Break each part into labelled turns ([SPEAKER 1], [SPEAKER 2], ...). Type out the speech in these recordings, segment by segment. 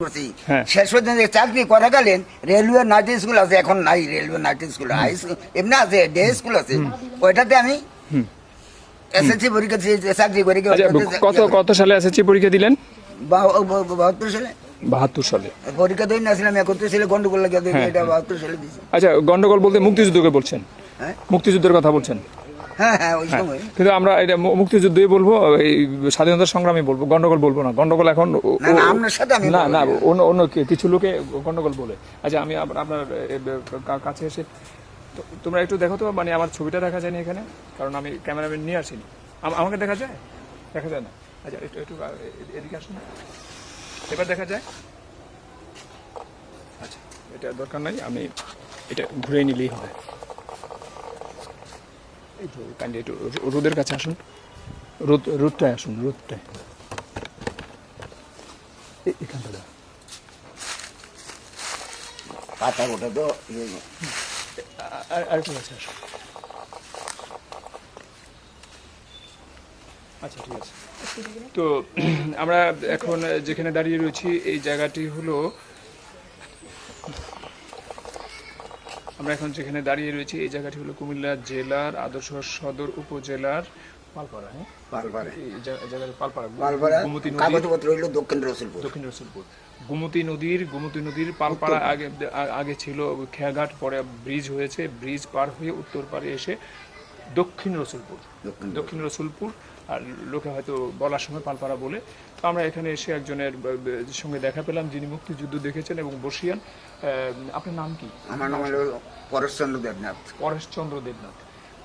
[SPEAKER 1] করছি।
[SPEAKER 2] হ্যাঁ।
[SPEAKER 1] শেষ পর্যন্ত চাকরি করাকালীন রেলওয়ে নাইট স্কুল আছে এখন নাই রেলওয়ে নাইট স্কুল হাই এমনি আছে ডে স্কুল আছে। ওইটাতে আমি এসএসসি পরীক্ষা চাকরি পরীক্ষা
[SPEAKER 2] আচ্ছা কত কত সালে এসএসসি পরীক্ষা দিলেন?
[SPEAKER 1] বাহাত্তর সালে।
[SPEAKER 2] বাহাত্তর সালে।
[SPEAKER 1] পরীক্ষা একত্রিশ সালে গন্ডগোল লাগে
[SPEAKER 2] হ্যাঁ,
[SPEAKER 1] এটা বাহাত্তর সালে দিয়েছি।
[SPEAKER 2] আচ্ছা গন্ডগোল বলতে মুক্তিযুদ্ধকে বলছেন।
[SPEAKER 1] হ্যাঁ।
[SPEAKER 2] মুক্তিযুদ্ধের কথা বলছেন।
[SPEAKER 1] হ্যাঁ হ্যাঁ
[SPEAKER 2] হ্যাঁ, কিন্তু আমরা এটা মুক্তিযুদ্ধই বলব এই স্বাধীনতা সংগ্রামী বলব গন্ডগোল বলব না। গন্ডগোল এখন
[SPEAKER 1] না, না, আপনার সাথে
[SPEAKER 2] না না অন্য অন্য কিছু লোকে গন্ডগোল বলে। আচ্ছা আমি আপনার কাছে এসে তোমরা একটু দেখো তো মানে আমার ছবিটা দেখা যায়নি এখানে কারণ আমি ক্যামেরাম্যান নিয়ে আসিনি। আমাকে দেখা যায়? দেখা যায় না। আচ্ছা একটু একটু এদিকে আসুন। এবার দেখা যায়? আচ্ছা এটা দরকার নাই আমি এটা ঘুরে নিলেই হবে। কাইন্ডলি একটু রোদের কাছে আসুন। রোদ রোদটায় আসুন রোদটায়। এখানটা দাও।
[SPEAKER 1] পাতা ওটা তো ইয়ে,
[SPEAKER 2] আরেকটু কাছে আসুন। আচ্ছা ঠিক আছে। তো আমরা এখন যেখানে দাঁড়িয়ে রয়েছি এই জায়গাটি হলো আমরা এখন যেখানে দাঁড়িয়ে রয়েছি এই জায়গাটি হলো কুমিল্লা জেলার আদর্শ সদর উপজেলার পালপাড়া হ্যাঁ?
[SPEAKER 1] পালপাড়া।
[SPEAKER 2] এই জায়গাটি পালপাড়া।
[SPEAKER 1] পালপাড়া
[SPEAKER 2] গোমতী নদীর
[SPEAKER 1] কাগজপত্র হইল দক্ষিণ রসুলপুর।
[SPEAKER 2] দক্ষিণ রসুলপুর। গোমতী নদীর গোমতী নদীর পালপাড়া আগে আগে ছিল খেয়াঘাট পরে ব্রিজ হয়েছে। ব্রিজ পার হয়ে উত্তর পারে এসে দক্ষিণ রসুলপুর।
[SPEAKER 1] দক্ষিণ
[SPEAKER 2] রসুলপুর আর লোকে হয়তো বলার সময় পালপাড়া বলে। তো আমরা এখানে এসে একজনের সঙ্গে দেখা পেলাম যিনি মুক্তিযুদ্ধ দেখেছেন এবং বসিয়ান আপনার নাম কি?
[SPEAKER 1] আমার নাম হলো পরেশচন্দ্র দেবনাথ।
[SPEAKER 2] পরেশচন্দ্র দেবনাথ।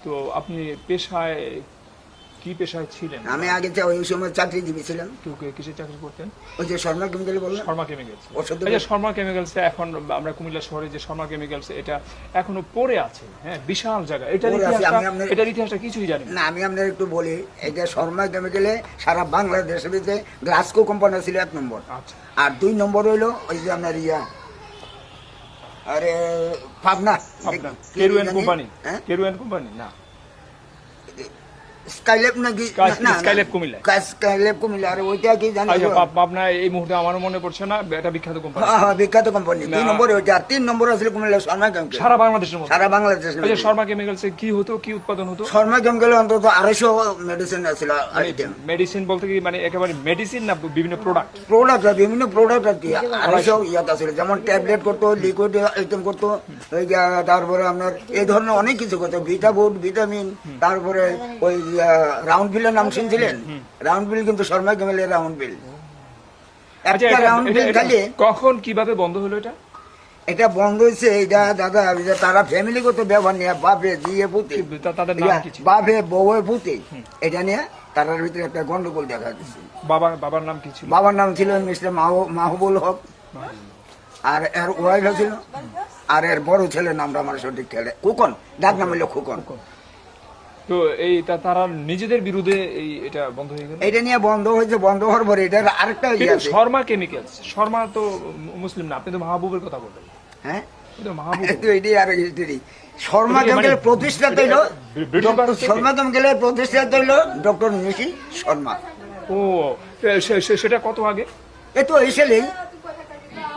[SPEAKER 2] তো আপনি পেশায় কি পেশায় ছিলেন?
[SPEAKER 1] আমি আগে যা- ওই সময় চাকরিজীবী ছিলাম।
[SPEAKER 2] কেউ কেউ কিসে চাকরি করতেন?
[SPEAKER 1] ওই যে শর্মা কেমিক্যাল বললাম
[SPEAKER 2] শর্মা কেমিক্যালস আচ্ছা শর্মা কেমিক্যালস এখন আমরা কুমিল্লা শহরে যে শর্মা কেমিক্যালস এটা এখনও পড়ে আছে। হ্যাঁ বিশাল জায়গা।
[SPEAKER 1] পড়ে আছে,
[SPEAKER 2] ইতিহাসটা এটার ইতিহাসটা কিছুই জানি না।
[SPEAKER 1] আমি আপনার একটু বলি এই যে শর্মা কেমিক্যালে সারা বাংলাদেশের ভিতরে গ্লাসকো কোম্পানি ছিল এক নম্বর।
[SPEAKER 2] আচ্ছা।
[SPEAKER 1] আর দুই নম্বর হইল ওই যে আপনার ইয়া আরে পাবনা।
[SPEAKER 2] আপনার
[SPEAKER 1] কি
[SPEAKER 2] কোম্পানি।
[SPEAKER 1] হ্যাঁ?
[SPEAKER 2] কেরুয়ান কোম্পানি? না।
[SPEAKER 1] নাকি না, না,
[SPEAKER 2] কুমিল্লা।
[SPEAKER 1] স্কাই- কুমিল্লা আর ওইটা কি জানি
[SPEAKER 2] পাবনা এই মুহূর্তে আমারও মনে পড়ছে না এটা বিখ্যাত কোম্পানি
[SPEAKER 1] হ্যাঁ বিখ্যাত কোম্পানি দুই
[SPEAKER 2] না।
[SPEAKER 1] ওইটা আর তিন নম্বর আছে কুমিল্লা শর্মা কেমিক্যাল
[SPEAKER 2] সারা বাংলাদেশের মধ্যে?
[SPEAKER 1] সারা বাংলাদেশ
[SPEAKER 2] শর্মা কেমিক্যালস কি হতো কি উৎপাদন হতো?
[SPEAKER 1] শর্মা কেমিক্যালে অন্তত আড়াইশো মেডিসিন আছিল
[SPEAKER 2] মেডিসিন বলতে কি মানে একেবারে মেডিসিন না বিভিন্ন প্রোডাক্ট
[SPEAKER 1] প্রোডাক্ট বিভিন্ন প্রোডাক্ট আর কি। আড়াইশো। ইয়াত আছিল যেমন ট্যাবলেট করতো লিকুইড আইটেম করতো তারপরে আপনার এই ধরনের অনেক কিছু করতো ভিটামিন তারপরে ওই রাউন্ড বিলের নাম শুনছিলেন? রাউন্ড বিল কিন্তু শর্মা কেমিক্যালের রাউন্ড বিল।
[SPEAKER 2] আচ্ছা
[SPEAKER 1] একটা রাউন্ড বিল খালি
[SPEAKER 2] কখন কীভাবে বন্ধ হলো এটা?
[SPEAKER 1] এটা বন্ধ হয়েছে এটা দাদা তারা ফ্যামিলিগত ব্যবহার নিয়ে বাপে দিয়ে পুঁতে? বাপে বউয়ে পুঁতে। এটা নিয়ে তারার ভিতরে একটা গন্ডগোল দেখা দিচ্ছে
[SPEAKER 2] বাবার বাবার নাম কি ছিল?
[SPEAKER 1] বাবার নাম ছিল মিস্টার মাহবুল হক। আর এর ওয়াইফ ছিল আর এর বড় ছেলের নামটা আমার সঠিক খেলে খোকন ডাক নাম হলো খোকন।
[SPEAKER 2] তো এই তারা নিজেদের বিরুদ্ধে এই এটা বন্ধ হয়ে গেল?
[SPEAKER 1] এটা নিয়ে বন্ধ হয়েছে বন্ধ হওয়ার পরে এটার আরেকটা ইয়ে
[SPEAKER 2] কিন্তু
[SPEAKER 1] আছে।
[SPEAKER 2] শর্মা কেমিক্যালস শর্মা তো মুসলিম না আপনি তো মাহবুবের কথা বললেন।
[SPEAKER 1] হ্যাঁ?
[SPEAKER 2] তো মাহবুব।
[SPEAKER 1] একটু এটাই আর হিস্টরি শর্মা
[SPEAKER 2] এটা কি মানে-
[SPEAKER 1] কেমিক্যালের প্রতিষ্ঠাতা
[SPEAKER 2] থেকে?
[SPEAKER 1] শর্মা কেমিক্যালের প্রতিষ্ঠাতা হইল ডক্টর নিশি শর্মা।
[SPEAKER 2] ও সেটা কত আগে?
[SPEAKER 1] এ তো এসেলেই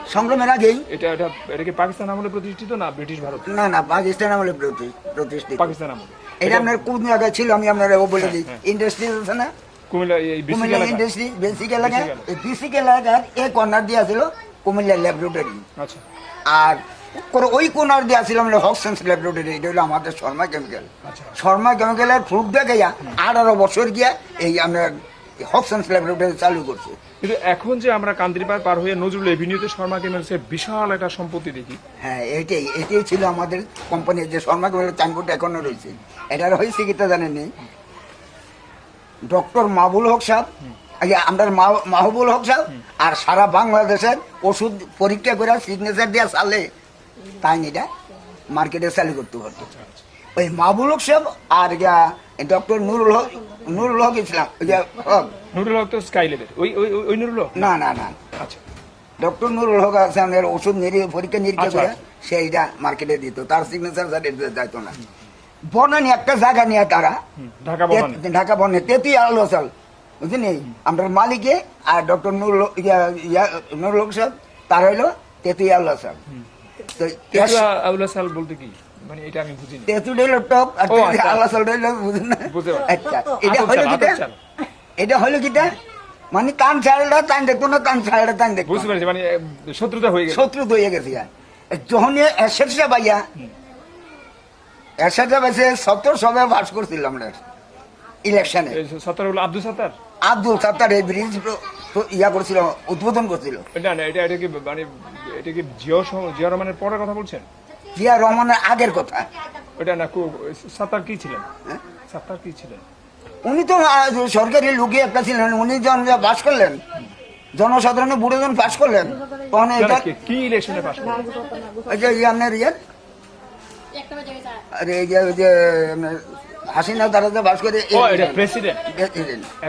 [SPEAKER 1] সংগ্রামের আগেই।
[SPEAKER 2] এটা এটা এটা কি পাকিস্তান আমলে প্রতিষ্ঠিত না ব্রিটিশ ভারত?
[SPEAKER 1] না না পাকিস্তান আমলে প্রতি- প্রতিষ্ঠিত।
[SPEAKER 2] পাকিস্তান আমলে।
[SPEAKER 1] এটা আপনার কোন জায়গায় ছিল আমি আপনার বলে দিই। ইন্ডাস্ট্রি আছে না?
[SPEAKER 2] কুমিল্লা?
[SPEAKER 1] ইন্ডাস্ট্রি বেসিক এলাকা বেসিক এলাকার এ কর্নার দিয়ে ছিল কুমিল্লা ল্যাবরেটরি
[SPEAKER 2] আচ্ছা।
[SPEAKER 1] আর ওই কর্নার দিয়ে ছিল আমরা হকসেন্স ল্যাবরেটরি এটা হলো আমাদের শর্মা কেমিক্যাল
[SPEAKER 2] আচ্ছা।
[SPEAKER 1] শর্মা কেমিক্যালের প্রুফ দেখে যা আঠারো বছর গিয়া এই আমরা হকসেন্স ল্যাবরেটরি চালু করছে।
[SPEAKER 2] কিন্তু এখন যে আমরা কান্দিরপাড় পার হয়ে নজরুল এভিনিউতে শর্মা কেমিক্যালসের বিশাল একটা সম্পত্তি দেখি।
[SPEAKER 1] হ্যাঁ এটাই এটাই ছিল আমাদের কোম্পানির যে শর্মা কেমিক্যাল চাইনবোর্ড এখনও রয়েছে। এটার হয়েছে কিটা জানেন ডক্টর মাহবুল হক সাহেব আগে আমরা মাহবুল হক সাহেব আর সারা বাংলাদেশের ওষুধ পরীক্ষা করে সিগনেচার দেওয়া চালে তাই এটা? মার্কেটে চালু করতে পারতো ওই মাহবুল হক সাহেব আর ডক্টর নুরুল হক নুরুল হক ইসলাম
[SPEAKER 2] নুরুল হক তো স্কাই লেভেল ওই ওই নুরুল হক?
[SPEAKER 1] না না না।
[SPEAKER 2] আচ্ছা।
[SPEAKER 1] ডক্টর নুরুল হক আছে আমাদের ওষুধ নিরীক্ষা পরীক্ষা নিরীক্ষা
[SPEAKER 2] আচ্ছা,
[SPEAKER 1] করে
[SPEAKER 2] আচ্ছা।
[SPEAKER 1] সেইটা মার্কেটে দিত। তার সিগনেচার যাইতো না। বনানি একটা জায়গা নিয়ে তারা।
[SPEAKER 2] ঢাকা
[SPEAKER 1] বনে তেতি আলো চাল বুঝলি? আমরা মালিকে আর ডক্টর নুর নুর লোক সাহেব তার হইল তেতুয়া আল্লাহ সাহেব তো
[SPEAKER 2] তেতুয়া সাল বলতে কি? মানে এটা আমি বুঝিনি।
[SPEAKER 1] তেতুল হইল টপ আর
[SPEAKER 2] আচ্ছা।
[SPEAKER 1] আল্লাহ সাহেব হইল বুঝেন না?
[SPEAKER 2] বুঝতে
[SPEAKER 1] আচ্ছা এটা হইল
[SPEAKER 2] চাল,
[SPEAKER 1] কিটা? এটা হইল কিটা? মানে কান ছাড়টা টান দেখতো না কান ছাড়টা টান দেখতো।
[SPEAKER 2] বুঝতে পারছি মানে শত্রুতা হয়ে গেছে।
[SPEAKER 1] শত্রু হয়ে গেছে যখন এরশাদ সাহেব সাহেব সত্তর সবে আমরা ইলেকশনে
[SPEAKER 2] সত্তর হলো আব্দুল সত্তার?
[SPEAKER 1] আব্দুল সাত্তার এই ব্রিজ ইয়া করছিল উদ্বোধন করছিল।
[SPEAKER 2] না না এটা এটা কি মানে এটা কি জিও জিয়া রহমানের পরের কথা বলছেন?
[SPEAKER 1] জিয়া রহমানের আগের কথা।
[SPEAKER 2] ওটা না কো- সত্তার কি ছিলেন?
[SPEAKER 1] হ্যাঁ?
[SPEAKER 2] সত্তার কি ছিলেন?
[SPEAKER 1] উনি তো সরকারি লোকে একটা ছিলেন উনি যখন পাস করলেন জনসাধারণের বুড়ো যখন পাস করলেন তখন এটা
[SPEAKER 2] কি- ইলেকশনে পাস করলেন?
[SPEAKER 1] ইয়ে আপনার ইয়ে আরে। এই যে ওই যে হাসিনা তারা যে পাস করে
[SPEAKER 2] ও এটা প্রেসিডেন্ট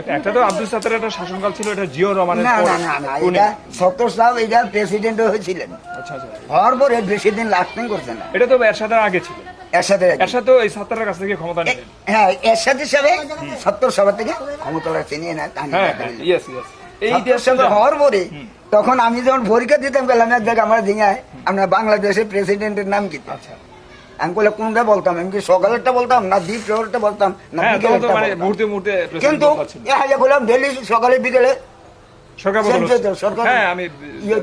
[SPEAKER 2] একটা তো আব্দুল সত্তারের একটা শাসনকাল ছিল এটা জিও রহমানের
[SPEAKER 1] না না না না এটা সত্তর সাহেব এটা প্রেসিডেন্ট হয়েছিলেন।
[SPEAKER 2] আচ্ছা আচ্ছা।
[SPEAKER 1] হওয়ার পরে বেশি দিন লাস্টিং করছে না।
[SPEAKER 2] এটা তো এরশাদের আগে ছিল।
[SPEAKER 1] এর সাথে
[SPEAKER 2] এরশাদ তো এই সত্তারের কাছ থেকে ক্ষমতা
[SPEAKER 1] হ্যাঁ এর সাথে হিসাবে সত্তর সভা থেকে ক্ষমতা চিনিয়ে না
[SPEAKER 2] হ্যাঁ হ্যাঁ ইয়েস ইয়েস এই
[SPEAKER 1] দেশের হওয়ার পরে তখন আমি যখন পরীক্ষা দিতাম গেলাম এক জায়গায় আমার দিঙায় আমরা বাংলাদেশের প্রেসিডেন্টের নাম কি?
[SPEAKER 2] আচ্ছা।
[SPEAKER 1] আমি বলে কোনটা বলতাম আমি কি সকালেরটা বলতাম না দ্বীপ শহরটা বলতাম না
[SPEAKER 2] হ্যাঁ মানে
[SPEAKER 1] বলতাম।
[SPEAKER 2] মুহূর্তে মুহূর্তে
[SPEAKER 1] কিন্তু এ হাজার বললাম ডেলি সকালে বিকেলে?
[SPEAKER 2] হ্যাঁ আমি
[SPEAKER 1] ইয়ে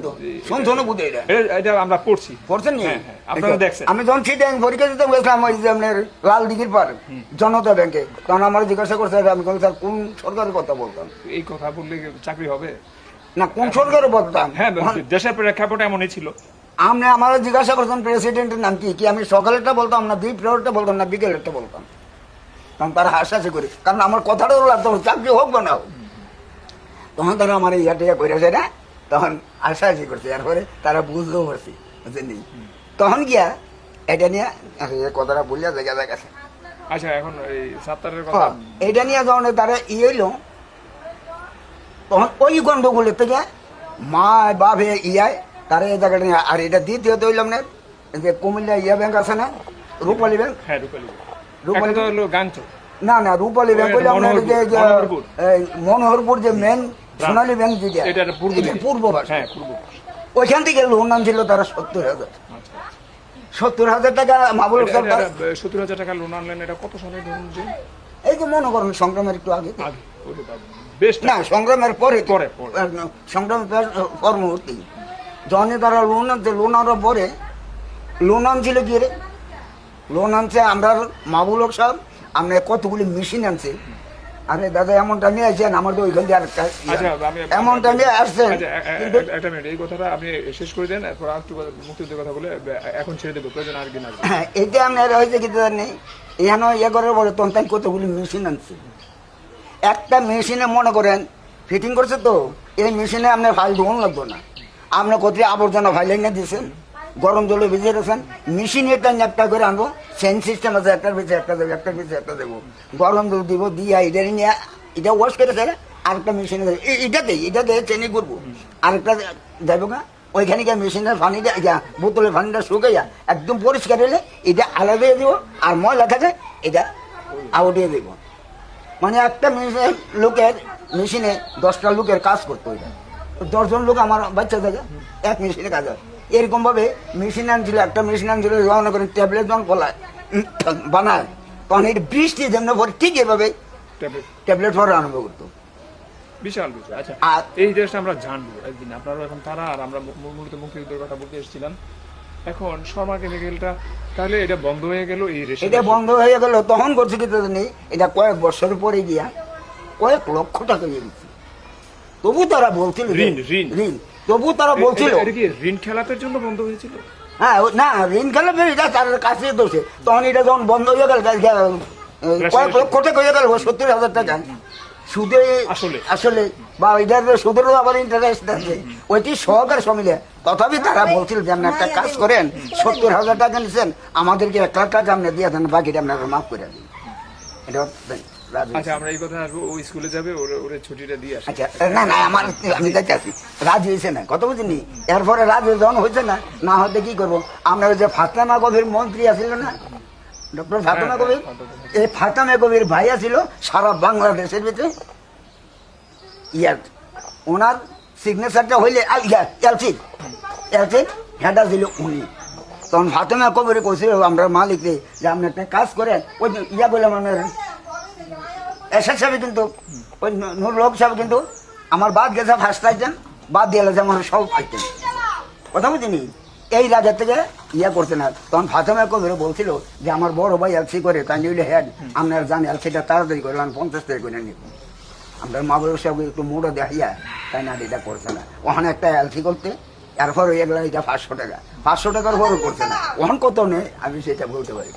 [SPEAKER 2] হ্যাঁ, আপনারা দেখছেন।
[SPEAKER 1] আমি যখন ছিটে পরীক্ষা দিতে গেছিলাম ওই আপনার লাল দিঘির পার জনতা ব্যাংকে তখন আমার জিজ্ঞাসা করছে আমি স্যার কোন সরকারের কথা বলতাম?
[SPEAKER 2] এই কথা বললে চাকরি হবে?
[SPEAKER 1] না কোন সরকারের বলতাম।
[SPEAKER 2] হ্যাঁ দেশের প্রেক্ষাপট এমনই ছিল।
[SPEAKER 1] আপনি আমার জিজ্ঞাসা করছেন প্রেসিডেন্টের নাম কি? কি আমি সকালেরটা বলতাম না দ্বীপ প্রহরটা বলতাম না বিকেলেরটা বলতাম। তখন তারা হাসাহাসি করি কারণ আমার কথাটাও লাগতো চাকরি হোক বা না হোক। তখন তারা আমার ইয়া করেছে না তখন হাসাহাসি করছে এরপরে তারা বুঝতেও পারছি বুঝলি তখন গিয়া এটা নিয়ে কথাটা বলিয়া জায়গা জায়গা
[SPEAKER 2] আচ্ছা এখন এই সাত্তারের কথা।
[SPEAKER 1] এটা নিয়ে যখন তারা ই হইল তখন ওই গন্ডগোলের থেকে মা বাপে ইয়ায় তারা এই জায়গাটা নিয়ে আর এটা দ্বিতীয়ত হইলাম না যে কুমিল্লা ইয়া ব্যাংক আছে না রূপালী ব্যাংক?
[SPEAKER 2] হ্যাঁ রূপালী
[SPEAKER 1] রূপালী
[SPEAKER 2] তো হলো তো
[SPEAKER 1] না না রূপালী ব্যাংক হইলে আপনার যে
[SPEAKER 2] মনোহরপুর।
[SPEAKER 1] যে মেন সোনালী ব্যাংক যেটা
[SPEAKER 2] এটা পূর্ব
[SPEAKER 1] পূর্ব
[SPEAKER 2] হ্যাঁ পূর্ব
[SPEAKER 1] ওইখান থেকে লোন নাম ছিল তারা সত্তর হাজার।
[SPEAKER 2] আচ্ছা
[SPEAKER 1] সত্তর হাজার টাকা মাবুল
[SPEAKER 2] এটা সত্তর হাজার টাকা লোন আনলেন এটা কত সালে ধরুন যে?
[SPEAKER 1] এই যে মনে করুন সংগ্রামের একটু আগে।
[SPEAKER 2] বেশ
[SPEAKER 1] না সংগ্রামের পরে।
[SPEAKER 2] পরে।
[SPEAKER 1] সংগ্রামের পর মুহূর্তে যখনই তারা লোন আনছে লোন আনার পরে লোন আনছিল কি রে? লোন আনছে আমরা মাবুল হক সাহেব আমরা কতগুলি মেশিন আনছে। আরে দাদা এমনটা নিয়ে আসছেন আমার তো ওইখান দিয়ে আর একটা ইয়ে।
[SPEAKER 2] আচ্ছা
[SPEAKER 1] এমনটা নিয়ে আসছেন।
[SPEAKER 2] আচ্ছা, একটা মিনিট এই কথাটা আপনি শেষ করে দেন এরপর একটু মুক্তিযুদ্ধের কথা বলে এখন ছেড়ে দেবো প্রয়োজন আর দিন আসবে
[SPEAKER 1] হ্যাঁ, এটা আপনার হয়েছে কি নেই। এখানে ইয়ে করার পরে তখন কতগুলি মেশিন আনছে। একটা মেশিনে মনে করেন ফিটিং করছে তো এই মেশিনে আপনার ফাইল ধোন লাগবে না। আপনি কোথায় আবর্জনা ফাইল এনে দিয়েছেন? গরম জলে ভিজিয়ে রেখেছেন মেশিন এটা একটা করে আনব সেন সিস্টেম আছে একটার পিছিয়ে একটা দেবো একটার পিছিয়ে একটা দেবো। গরম জল দিব, দিয়ে এটা নিয়ে, এটা ওয়াশ করে ফেলে, আরেকটা মেশিনে দেবো। এটাতে এটাতে চেনি করব। আরেকটা যাব না ওইখানে গিয়ে মেশিনের পানিটা ইয়া বোতলের পানিটা শুকাইয়া একদম পরিষ্কার হলে এটা আলাদা দিব, আর ময়লা থাকে, এটা আউটিয়ে দেব। মানে একটা মেশিনের লোকের মেশিনে দশটা লোকের কাজ করতে হবে দশজন লোক আমার বাচ্চা থাকে এক মেশিনে কাজ হয়। এরকম ভাবে মেশিন আনছিল একটা মেশিন আনছিল যখন করে ট্যাবলেট যখন বলায় বানায়। তখন এটা বৃষ্টি যেমন পরে ঠিক এভাবে
[SPEAKER 2] ট্যাবলেট
[SPEAKER 1] ট্যাবলেট পরে আরম্ভ করতো।
[SPEAKER 2] বিশাল বিষয়। আচ্ছা
[SPEAKER 1] আর
[SPEAKER 2] এই দেশটা আমরা জানব একদিন। আপনারা এখন তারা আর আমরা মূলত মুক্তিযুদ্ধের কথা বলতে এসেছিলাম। এখন শর্মা কেমিক্যালটা তাহলে এটা বন্ধ হয়ে গেল এই
[SPEAKER 1] এটা বন্ধ হয়ে গেল তখন করছে কি নেই। এটা কয়েক বছর পরে গিয়া কয়েক লক্ষ টাকা দিচ্ছে তবু তারা বলছিল
[SPEAKER 2] ঋণ, ঋণ।
[SPEAKER 1] ঋণ। তবু তারা বলছিল
[SPEAKER 2] এটা কি ঋণ খেলাপের জন্য বন্ধ হয়েছিল?
[SPEAKER 1] হ্যাঁ ও- না ঋণ খেলে এটা তার কাছে দোষে। তখন এটা যখন বন্ধ হয়ে গেল কয়েক লক্ষ টাকা হয়ে গেল সত্তর হাজার টাকা। সুদে
[SPEAKER 2] আসলে।
[SPEAKER 1] আসলে। বা এটার সুদেরও আবার ইন্টারেস্ট আছে। ওইটি সহকার সমিলে তথাপি তারা বলছিল যে আপনি একটা কাজ করেন সত্তর হাজার টাকা নিচ্ছেন আমাদেরকে এক লাখ টাকা আপনি দিয়ে দেন বাকিটা আপনাকে মাফ করে দিন। এটা।
[SPEAKER 2] আচ্ছা আমরা এই কথা আসব ও স্কুলে যাবে ওরে ওরে ছুটিটা দিয়ে আসে।
[SPEAKER 1] আচ্ছা না না আমার আমি আছি রাজ হয়েছে না কত বুঝিনি এরপরে রাজ যখন হয়েছে না না হতে কি করব? আমরা ওই যে ফাতেমা মন্ত্রী আছিল না? ডক্টর ফাতেমা
[SPEAKER 2] হ্যাঁ,
[SPEAKER 1] এই ফাতেমা ভাইয়া ছিল সারা বাংলাদেশের ভিতরে। ইয়ার ওনার সিগনেচারটা হইলে আ, ইয়া এলসি এলসি হেডা দিল উনি। তখন ফাতেমা কবরে কইছিল আমরা মালিকরে যে আপনি একটা কাজ করেন। ওই ইয়া বললাম আমার এসএস সাহেব কিন্তু, ওই নুর লোক সাহেব কিন্তু আমার বাদ গেছে ফার্স্ট আইটেম বাদ দিয়ে গেছে আমার সব আইটেম কথা বুঝিনি এই রাজার থেকে ইয়া করছে না তখন ফাতেমা কবির বলছিল যে, আমার বড় ভাই এলসি করে, তাই নিলে হেড আপনার জান এলসিটা তাড়াতাড়ি করে আমি পঞ্চাশ টাকা করে নিব আমরা মা বাবুর সব একটু মোড়ো দেখাইয়া তাই না, এটা করছে না। ওখানে একটা এলসি করতে এরপর এগুলা এটা পাঁচশো টাকা। পাঁচশো টাকার পরও করছে না। ওখান কত নেই আমি সেটা বলতে পারি